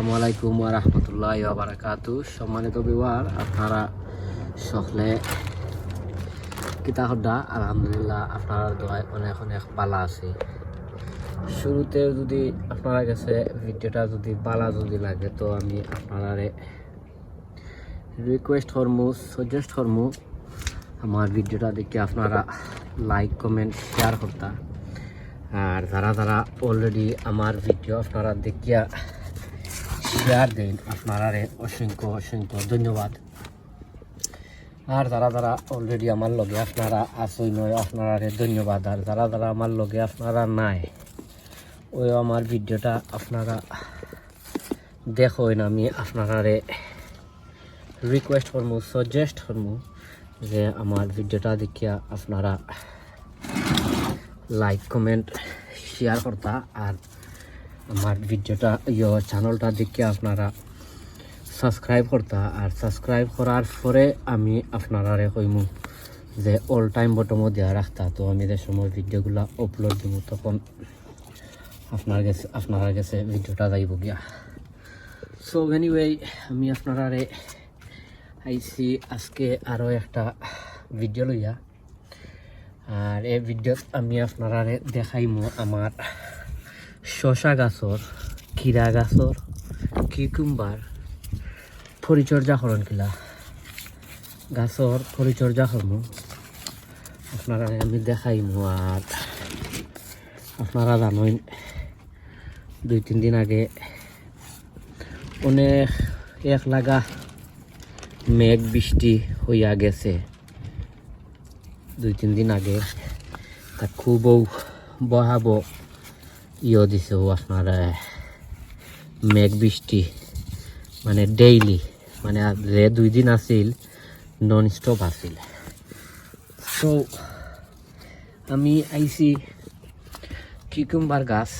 আসসালামু আলাইকুম রাহমাতুল্লাহি বারাকাতু সম্মানিত বিওয়ার আপনারা সকলে কিতা হড্ডা আলহামদুলিল্লাহ আপনারা দোয়ায় অনেক অনেক বালা আছে। শুরুতে যদি আপনারা কাছে ভিডিওটা যদি বালা যদি লাগে, তো আমি আপনারা রিকোয়েস্ট করমু সাজেস্ট করমু, আমার ভিডিওটা দেখে আপনারা লাইক কমেন্ট শেয়ার করতা। আর যারা যারা অলরেডি আমার ভিডিও আপনারা দেখিয়া শেয়ার দেন আপনারা অসংখ্য অসংখ্য ধন্যবাদ। আর যারা যারা অলরেডি আমার লগে আপনারা আসই নয়, আপনারা ধন্যবাদ। আর যারা যারা আমার লগে আপনারা নাই ওই আমার ভিডিওটা আপনারা দেখেন আমি আপনারা রিকোয়েস্ট করমু সাজেস্ট করমু যে আমার ভিডিওটা দেখিয়া আপনারা লাইক কমেন্ট শেয়ার করতা। আর আমার ভিডিওটা ইয়ে চ্যানেলটা দেখে আপনারা সাবস্ক্রাইব করতা। আর সাবস্ক্রাইব করার পরে আমি আপনারা কইমু যে অল টাইম বটমও দেওয়া রাখতা। তো আমি যে সময় ভিডিওগুলো আপলোড দিব তখন আপনার কাছে, আপনারা কাছে ভিডিওটা যাইব গিয়া। সো এনিওয়ে আমি আপনারা আইসি আজকে আরও একটা ভিডিও লইয়া। আর এই ভিডিওত আমি আপনারা দেখাইমু আমার শশা গাছর কিরা গাছর কিকুম্বার পরিচর্যা করন কিলা। গাছর পরিচর্যা করমু আপনারা আমি দেখাইমু আর আপনারা জানেন দুই, তিন দিন আগে অনেক এক লাগা মেঘ বৃষ্টি হইয়া গেছে। দুই, তিন দিন আগে তা খুবও বহাব ইয়ে দিছে ও আপনার মেঘ বৃষ্টি মানে ডেইলি মানে যে দুই দিন আছিল নন স্টপ আছিল। সো আমি আইছি কিকুম্বার গাছ।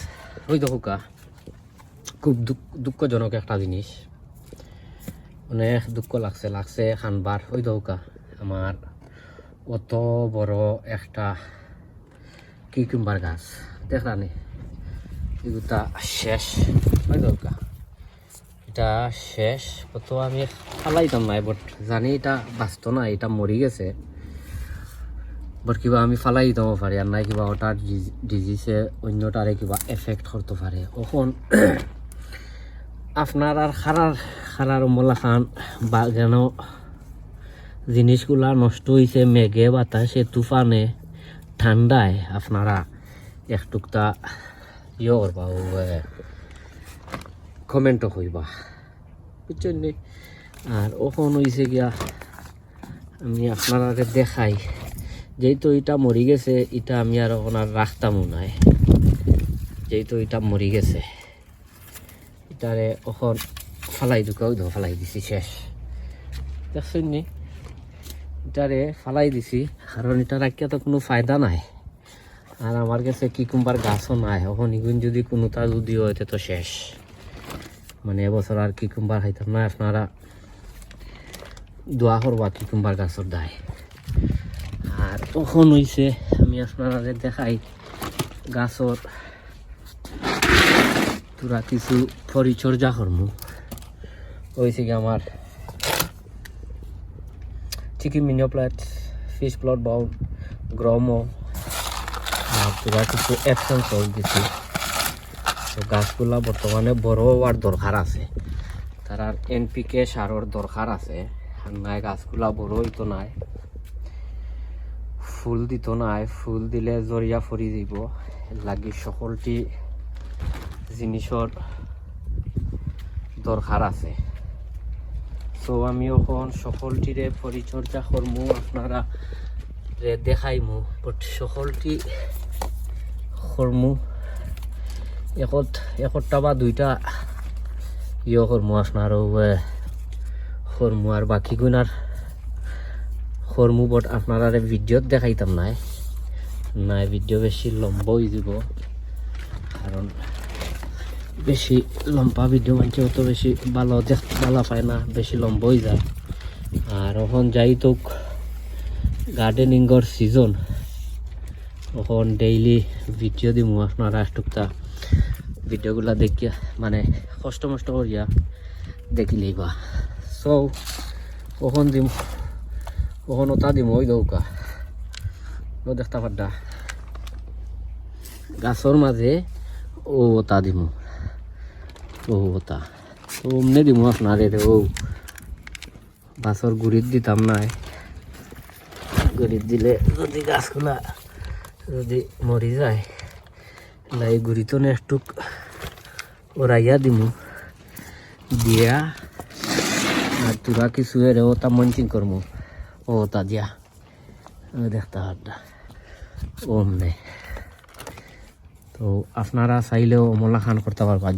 ওই দেখোকা খুব দুঃখ দুঃখজনক একটা জিনিস। অনেক দুঃখ লাগছে লাগছে খানবার। ওই দৌকা আমার অত বড় একটা কিকুম্বার গাছ। দেখলানি এগুলা শেষ। দৌকা এটা শেষ। কত আমি ফালাইতাম নাই বাট জানি এটা বাঁচত না, এটা মরি গেছে। বাট কিবা আমি ফালাই দিতে পারি আর নাই কিবা ওটার ডিজিজে অন্যটারে কিবা এফেক্ট করতে পারে ওখন আপনার আর খারার খারার মলা খান বা যেন জিনিসগুলা নষ্ট হয়েছে মেঘে বাতাসে তুফানে ঠান্ডায় আপনারা একটুকটা ইয়ে করবা ও কমেন্টও কইবা বুঝছেন নি? আর ওখন হয়েছে গিয়া আমি আপনারা দেখাই যেহেতু এটা মরি গেছে এটা আমি আর এখন আর রাখতামও নাই যেহেতু এটা মরি গেছে এটারে এখন ফালাই দুকাও ধো ফালাই দিছি শেষ দেখছেন নি এটারে ফালাই দিছি কারণ এটা রাখিয়া তো কোনো ফায়দা নাই আর আমার কাছে কিকুম্বার গাছও নাই। এখন ইগুন যদি কোনোটা যদি হয়, তো শেষ। মানে এবছর আর কিকুম্বার খাইতাম না, আপনারা দোয়া করবা কিকুম্বার গাছর দায়। আর তখন হইছে, আমি আপনারা দেখাই গাছর তোরা কিছু পরিচর্যা করমু। হয়েছে কি আমার চিকেন মিনিও প্লেট ফিশ প্লট বাউল গ্রমো তোরা কিছু অ্যাপসেন্স হল দিছি তো গাছগুলা বর্তমানে বড় হওয়ার দরকার আছে। তার আর এনপিকে সারর দরকার আছে। নাই, গাছগুলা বড় হইতো নাই। ফুল দিত নাই, ফুল দিলে জরিয়া ফরি দিব লাগি সকলটি জিনিসর দরকার আছে। তো আমি এখন সকলটিরে পরিচর্যা করমু আপনারা রে দেখাইমু বাট সকলটি করমু একত একটা বা দুইটা ইয় করমু আপনার করমু আর বাকি গুণার করমু বট আপনারা ভিডিওত দেখাইতাম নাই। নাই ভিডিও বেশি লম্বা হয়ে যাব কারণ বেশি লম্বা ভিডিও মানছে অত বেশি ভালো দেখ ভালো পায় না বেশি লম্বা হয়ে যায়। আর এখন যাই তো গার্ডেনিংর সিজন এখন ডেইলি ভিডিও দিমু আপনারা একটুকটা ভিডিওগুলা দেখিয়া মানে কষ্ট মষ্ট করিয়া দেখিলেই বা সো কখন দিম কখন ওটা দিম ওই দৌকা ও দেখতে পাড্ডা। গাছর মাঝে ও ওটা দিমু। ও ওটা। তো অমনে দিমু আপনারে ও বাছর গুড়িত দিতাম নাই। গুড়িত দিলে যদি গাছগুলা যদি মরি যায়, লাই গুড়িত একটু ওরাইয়া দিমু। দিয়া আর তোরা কিছু এরে ওটা মঞ্চিং করমু। ও তা দিয়া। ও দেখতে হাড্ডা ওমনে। তো আপনারা চাইলেও অমলা খান করতে পারবা।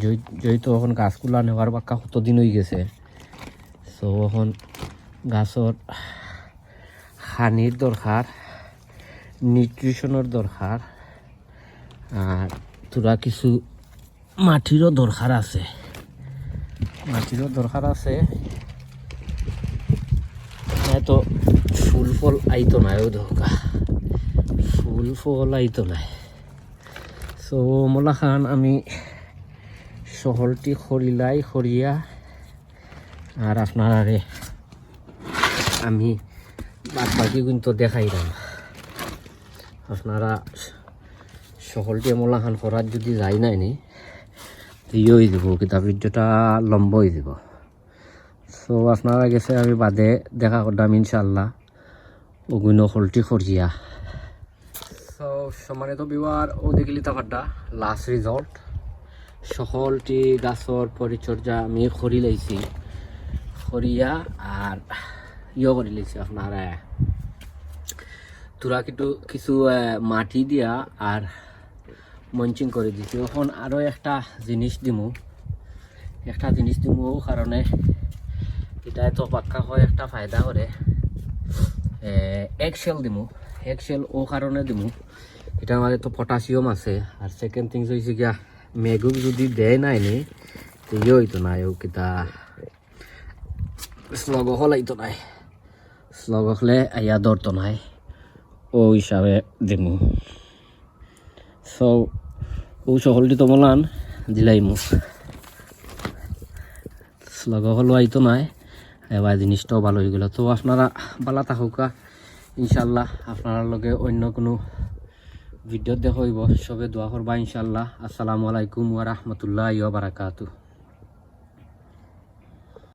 যেহেতু এখন গাছগুলা নেওয়ার বাক্কা কতদিন হয়ে গেছে। তো এখন গাছর হানির দরকার, নিউট্রিশনের দরকার, আর তোরা কিছু মাটিরও দরকার আছে। মাটিরও দরকার আছে। তো ফুল ফল আইতো নাই ও ফুল ফল আইতো নাই। সো মোলা খান, আমি শহরটি খরিলাই খরিয়া আর আপনারে আমি বাদ বাকি কিন্তু দেখাইলাম আপনারা সকলটি মোলা খান করার যদি যাই নাই নি ইয়ে হয়ে যাব কিতাব ভিডিওটা লম্ব হয়ে যাব সো আপনারা গেছে আমি বাদে দেখা করলাম ইনশাল্লাহ অগুণ হলটি খরিয়া সো সম্মানিত বিবার ও দেখিলি তাফাড্ডা লাস্ট রিজল্ট সকলটি গাছর পরিচর্যা আমি খরি লাইছি খরিয়া আর ইয়ে করে লাইছি আপনার তোরা কিন্তু কিছু মাটি দিয়া আর মঞ্চিং করে দিছি এখন আরও একটা জিনিস দিমু। একটা জিনিস দিমু কারণে এটা তো পাক্কা হয়, একটা ফায়দা করে এক এক্সেল দিমু। এক্সেল ও কারণে দিমু। এটার মাঝে তো পটাশিয়াম আছে। আর সেকেন্ড থিংস হয়েছে গিয়া মেঘুক যদি দেয় নাই নি তো ইয়ে হইতো নাই ও কিতা শ্লগ হলাইতো নাই। শ্লগ হলে আইয়া ধরতো নাই ও হিসাবে দিমু সো ও সকলটি তো বলান দিলাইমু শ্লগ হলো আইতো নাই এবার জিনিসটাও ভালো হয়ে গেল তো আপনারা বালা থাকুকা ইনশাল্লাহ আপনার লগে অন্য কোনো ভিডিও দেখা হইব সবে দোয়া করবা ইনশাল্লাহ আসসালামু আলাইকুম ওয়া রাহমাতুল্লাহি ওয়া বারাকাতুহু